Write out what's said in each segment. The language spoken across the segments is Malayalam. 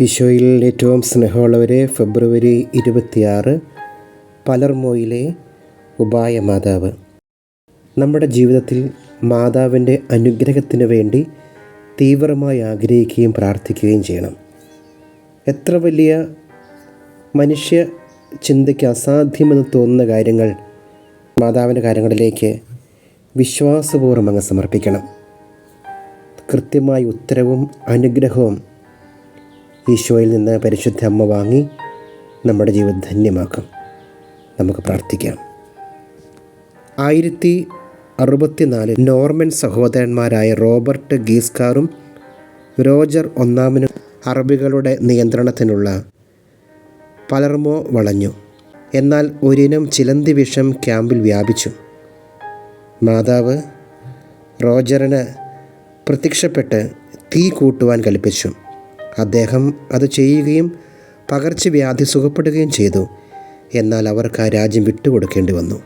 ഈശോയിൽ ഏറ്റവും സ്നേഹമുള്ളവരെ ഫെബ്രുവരി ഇരുപത്തിയാറ് പലർമോയിലെ ഉപായ മാതാവ് നമ്മുടെ ജീവിതത്തിൽ മാതാവിന്റെ അനുഗ്രഹത്തിന് വേണ്ടി തീവ്രമായി ആഗ്രഹിക്കുകയും പ്രാർത്ഥിക്കുകയും ചെയ്യണം. എത്ര വലിയ മനുഷ്യ ചിന്തയ്ക്ക് അസാധ്യമെന്ന് തോന്നുന്ന കാര്യങ്ങൾ മാതാവിന്റെ കാര്യങ്ങളിലേക്ക് വിശ്വാസപൂർവം അങ്ങ് സമർപ്പിക്കണം. കൃത്യമായ ഉത്തരവും അനുഗ്രഹവും ഈശോയിൽ നിന്ന് പരിശുദ്ധ അമ്മ വാങ്ങി നമ്മുടെ ജീവിതം ധന്യമാക്കും. നമുക്ക് പ്രാർത്ഥിക്കാം. ആയിരത്തി അറുപത്തിനാലിൽ നോർമൻ സഹോദരന്മാരായ റോബർട്ട് ഗീസ്കാറും റോജർ ഒന്നാമനും അറബികളുടെ നിയന്ത്രണത്തിനുള്ള പലർമോ വളഞ്ഞു. എന്നാൽ ഒരിനം ചിലന്തി വിഷം ക്യാമ്പിൽ വ്യാപിച്ചു. മാതാവ് റോജറിന് പ്രത്യക്ഷപ്പെട്ട് തീ കൂട്ടുവാൻ കൽപ്പിച്ചു. അദ്ദേഹം അത് ചെയ്യുകയും പകർച്ചവ്യാധി സുഖപ്പെടുകയും ചെയ്തു. എന്നാൽ അവർക്ക് ആ രാജ്യം വിട്ടുകൊടുക്കേണ്ടി വന്നു.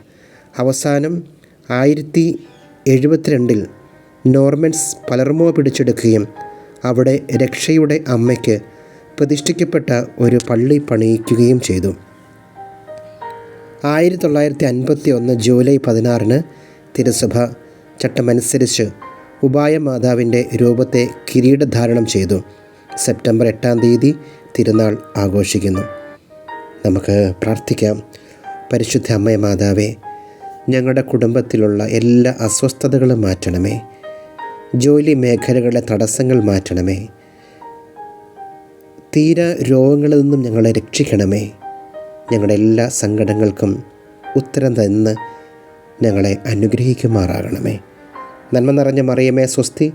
അവസാനം ആയിരത്തി എഴുപത്തിരണ്ടിൽ നോർമൻസ് പലർമോ പിടിച്ചെടുക്കുകയും അവിടെ രക്ഷയുടെ അമ്മയ്ക്ക് പ്രതിഷ്ഠിക്കപ്പെട്ട ഒരു പള്ളി പണിയിക്കുകയും ചെയ്തു. ആയിരത്തി തൊള്ളായിരത്തി അൻപത്തി ഒന്ന് ജൂലൈ പതിനാറിന് തിരുസഭ ചട്ടമനുസരിച്ച് ഉപായ മാതാവിന്റെ രൂപത്തെ കിരീടധാരണം ചെയ്തു. സെപ്റ്റംബർ എട്ടാം തീയതി തിരുനാൾ ആഘോഷിക്കുന്നു. നമുക്ക് പ്രാർത്ഥിക്കാം. പരിശുദ്ധ അമ്മയ മാതാവേ ഞങ്ങളുടെ കുടുംബത്തിലുള്ള എല്ലാ അസ്വസ്ഥതകളും മാറ്റണമേ. ജോലി മേഖലകളിലെ തടസ്സങ്ങൾ മാറ്റണമേ. തീര രോഗങ്ങളിൽ നിന്നും ഞങ്ങളെ രക്ഷിക്കണമേ. ഞങ്ങളുടെ എല്ലാ സങ്കടങ്ങൾക്കും ഉത്തരം തന്ന് ഞങ്ങളെ അനുഗ്രഹിക്കുമാറാകണമേ. നന്മ നിറഞ്ഞ മറിയമേ സ്വസ്തി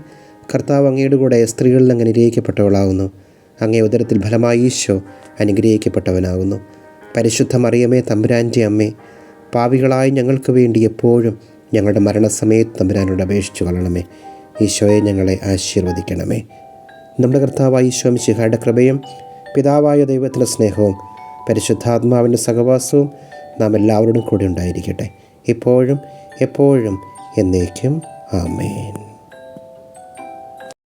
കർത്താവ് അങ്ങയുടെ കൂടെ സ്ത്രീകളിൽ അങ്ങ് അനുഗ്രഹിക്കപ്പെട്ടവളാകുന്നു. അങ്ങേ ഉദരത്തിൽ ഫലമായി ഈശോ അനുഗ്രഹിക്കപ്പെട്ടവനാകുന്നു. പരിശുദ്ധ മറിയമേ തമ്പുരാന്റെ അമ്മേ പാവികളായി ഞങ്ങൾക്ക് വേണ്ടി എപ്പോഴും ഞങ്ങളുടെ മരണസമയത്ത് തമ്പുരാനോട് അപേക്ഷിച്ചു കൊള്ളണമേ. ഈശോയെ ഞങ്ങളെ ആശീർവദിക്കണമേ. നമ്മുടെ കർത്താവായ ഈശോ മിശിഹായുടെ കൃപയും പിതാവായ ദൈവത്തിന്റെ സ്നേഹവും പരിശുദ്ധാത്മാവിന്റെ സഹവാസവും നാം എല്ലാവരോടും കൂടി ഉണ്ടായിരിക്കട്ടെ. ഇപ്പോഴും എപ്പോഴും എന്നേക്കും. ആമേൻ.